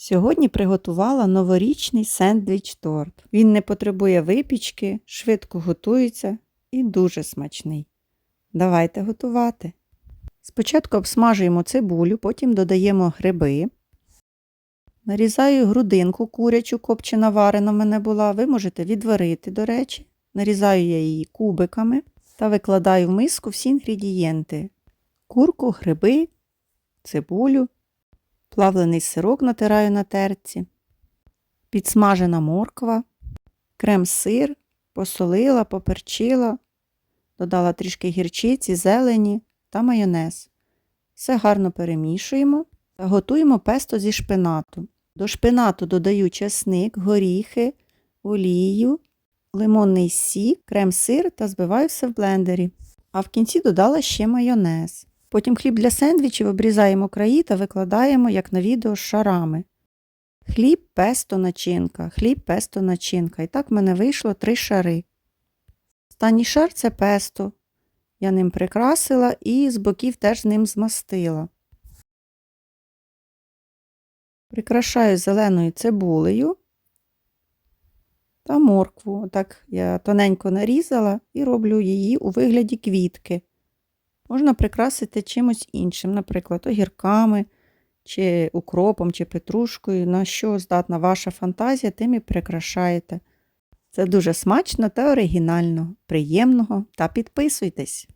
Сьогодні приготувала новорічний сендвіч-торт. Він не потребує випічки, швидко готується і дуже смачний. Давайте готувати. Спочатку обсмажуємо цибулю, потім додаємо гриби. Нарізаю грудинку курячу, копчена варена в мене була. Ви можете відварити, до речі. Нарізаю я її кубиками та викладаю в миску всі інгредієнти: курку, гриби, цибулю, плавлений сирок натираю на терці, підсмажена морква, крем-сир, посолила, поперчила, додала трішки гірчиці, зелені та майонез. Все гарно перемішуємо та готуємо песто зі шпинату. До шпинату додаю чесник, горіхи, олію, лимонний сік, крем-сир та збиваю все в блендері. А в кінці додала ще майонез. Потім хліб для сендвічів обрізаємо краї та викладаємо, як на відео, шарами. Хліб, песто, начинка, хліб, песто, начинка. І так в мене вийшло три шари. Останній шар це песто. Я ним прикрасила і з боків теж ним змастила. Прикрашаю зеленою цибулею та моркву. Отак я тоненько нарізала і роблю її у вигляді квітки. Можна прикрасити чимось іншим, наприклад, огірками, чи укропом, чи петрушкою. На що здатна ваша фантазія, тим і прикрашаєте. Це дуже смачно та оригінально, приємного та підписуйтесь!